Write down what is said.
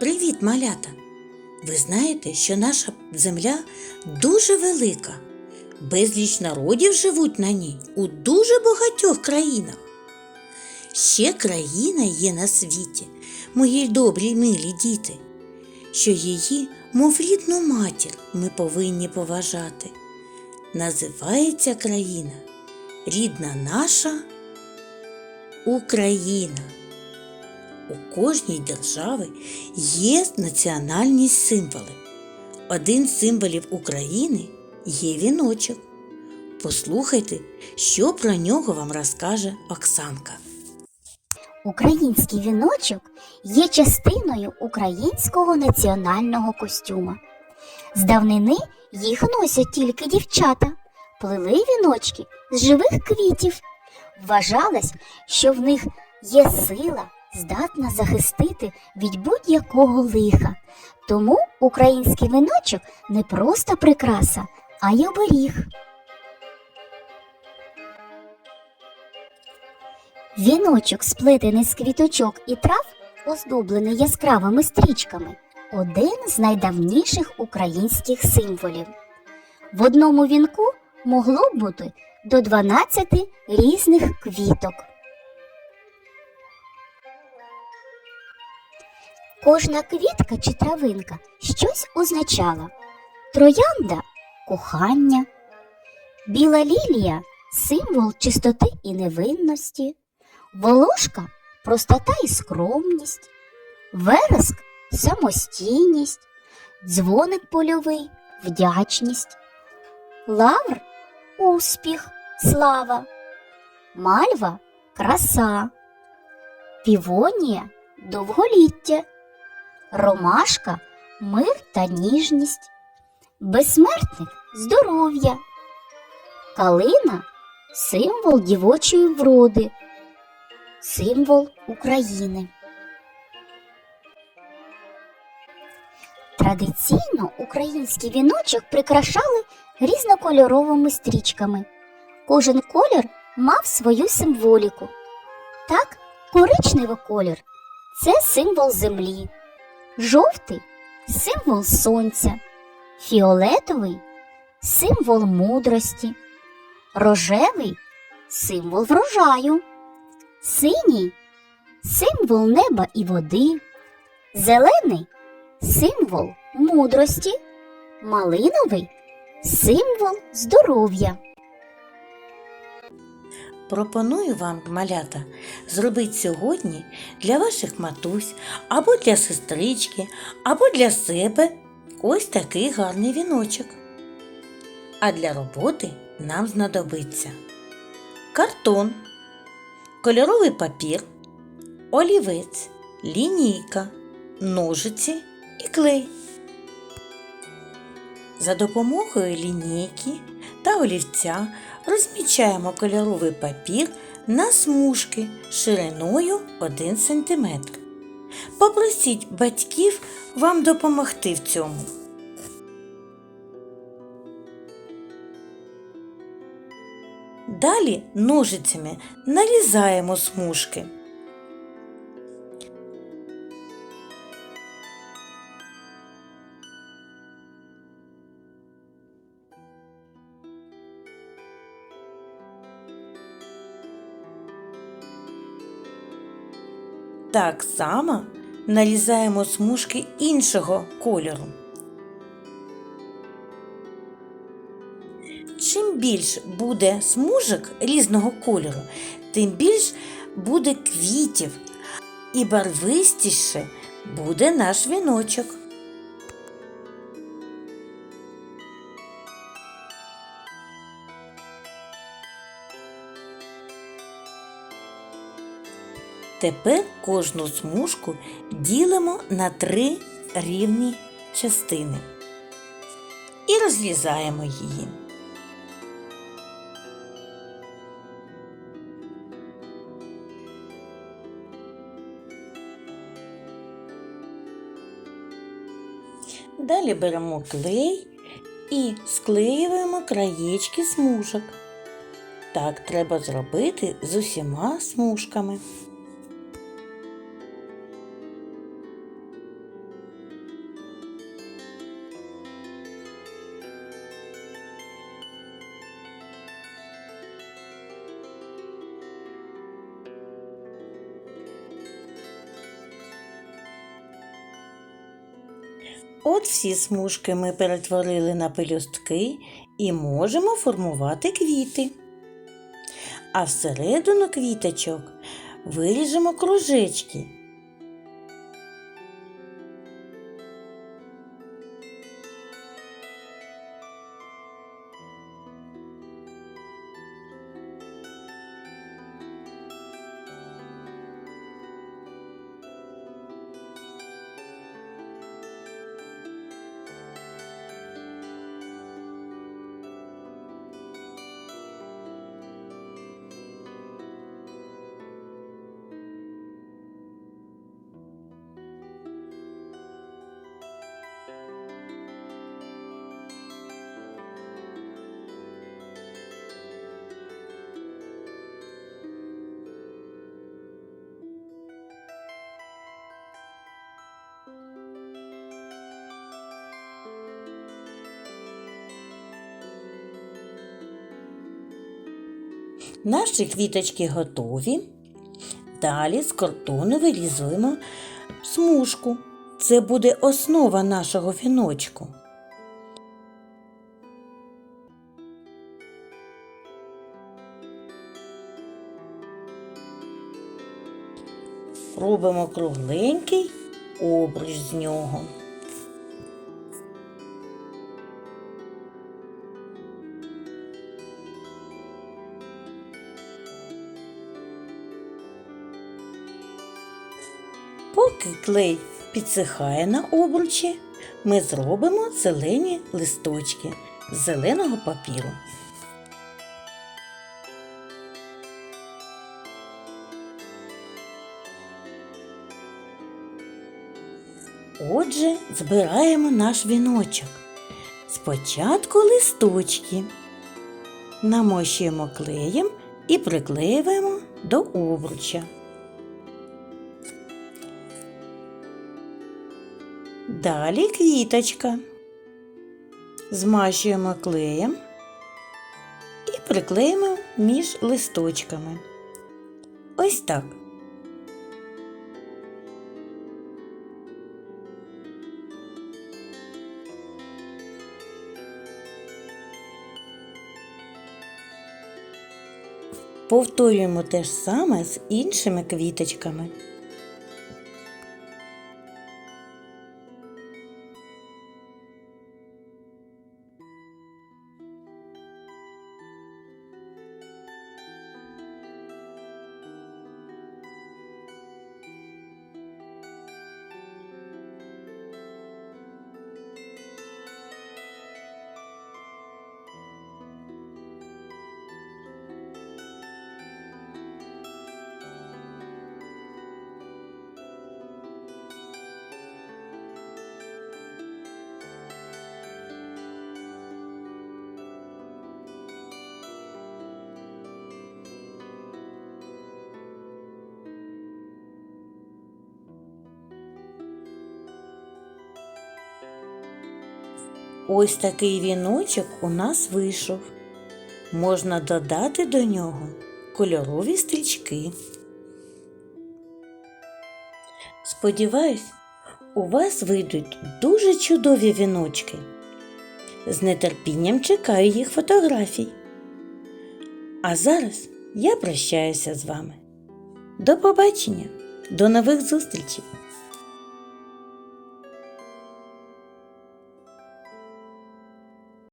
Привіт, малята! Ви знаєте, що наша земля дуже велика. Безліч народів живуть на ній у дуже багатьох країнах. Ще країна є на світі, мої добрі милі діти, що її, мов рідну матір, ми повинні поважати. Називається країна рідна наша Україна. У кожній держави є національні символи. Один з символів України є віночок. Послухайте, що про нього вам розкаже Оксанка. Український віночок є частиною українського національного костюма. З давнини їх носять тільки дівчата, плели віночки з живих квітів. Вважалось, що в них є сила, здатна захистити від будь-якого лиха. Тому український віночок не просто прикраса, а й оберіг. Віночок, сплетений з квіточок і трав, оздоблений яскравими стрічками, один з найдавніших українських символів. В одному вінку могло бути до 12 різних квіток. Кожна квітка чи травинка щось означала. Троянда кохання, біла лілія символ чистоти і невинності. Волошка простота і скромність, вереск самостійність, дзвоник польовий вдячність, лавр успіх, слава, мальва краса, півонія довголіття, ромашка мир та ніжність, безсмертник здоров'я, калина символ дівочої вроди. Символ України. Традиційно український віночок прикрашали різнокольоровими стрічками. Кожен колір мав свою символіку. Так, коричневий колір це символ землі, жовтий символ сонця, фіолетовий символ мудрості, рожевий символ врожаю. Синій символ неба і води, зелений символ мудрості, малиновий символ здоров'я. Пропоную вам, малята, зробити сьогодні для ваших матусь або для сестрички, або для себе ось такий гарний віночок. А для роботи нам знадобиться картон, кольоровий папір, олівець, лінійка, ножиці і клей. За допомогою лінійки та олівця розмічаємо кольоровий папір на смужки шириною 1 см. Попросіть батьків вам допомогти в цьому. Далі ножицями нарізаємо смужки. Так само нарізаємо смужки іншого кольору. Чим більш буде смужок різного кольору, тим більш буде квітів і барвистіше буде наш віночок. Тепер кожну смужку ділимо на три рівні частини і розрізаємо її. Далі беремо клей і склеюємо краєчки смужок. Так треба зробити з усіма смужками. От всі смужки ми перетворили на пелюстки і можемо формувати квіти. А всередину квіточок виріжемо кружечки. Наші квіточки готові. Далі з картону вирізуємо смужку. Це буде основа нашого віночку. Робимо кругленький обруч з нього. Поки клей підсихає на обручі, ми зробимо зелені листочки з зеленого папіру. Отже, збираємо наш віночок. Спочатку листочки. Намощуємо клеєм і приклеюємо до обруча. Далі квіточка. Змащуємо клеєм і приклеїмо між листочками. Ось так. Повторюємо те ж саме з іншими квіточками. Ось такий віночок у нас вийшов. Можна додати до нього кольорові стрічки. Сподіваюсь, у вас вийдуть дуже чудові віночки. З нетерпінням чекаю їх фотографій. А зараз я прощаюся з вами. До побачення, до нових зустрічей!